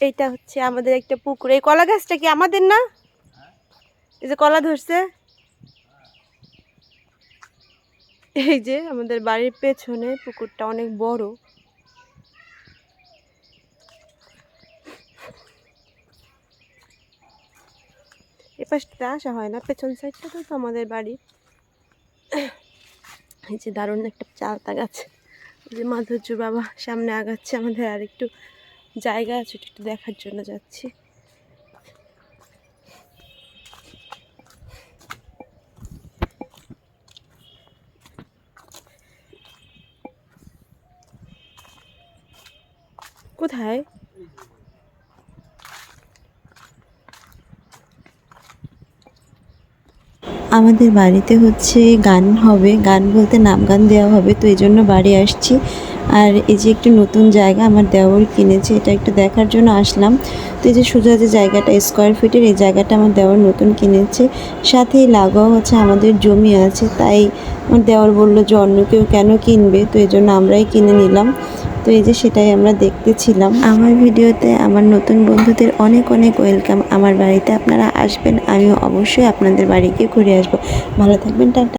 এইটা হচ্ছে আমাদের একটা পুকুর। এই কলা গাছটা কি আমাদের না? এই যে কলা ধরছে। এই যে আমাদের বাড়ির পেছনে পুকুরটা অনেক বড়। এ পাশটাতে আসা হয় না, পেছন সাইডটা তো আমাদের বাড়ি। এই যে দারুণ একটা চালতা গাছ। এই যে মাধুর্য বাবা সামনে আগাচ্ছে আমাদের আর একটু জায়গা আছে, একটু দেখার জন্য যাচ্ছি। কোথায়? আমাদের বাড়িতে হচ্ছে গান হবে, গান বলতে নাম গান দেওয়া হবে, তো এই জন্য বাড়ি আসছি। আর এই যে একটু নতুন জায়গা আমার দেওর কিনেছে, এটা একটু দেখার জন্য আসলাম। তো এই যে সোজা যে জায়গাটা স্কোয়ার ফিটের এই জায়গাটা আমার দেওয়ার নতুন কিনেছে। সাথেই লাগোয়া হচ্ছে আমাদের জমি আছে, তাই আমার দেওয়ার বলল যে অন্য কেউ কেন কিনবে, তো এই জন্য আমরাই কিনে নিলাম। তো এই যে সেটাই আমরা দেখতেছিলাম। আমার ভিডিওতে আমার নতুন বন্ধুদের অনেক অনেক ওয়েলকাম। আমার বাড়িতে আপনারা আসবেন, আমিও অবশ্যই আপনাদের বাড়ি গিয়ে ঘুরে আসব। ভালো থাকবেন, টাটা।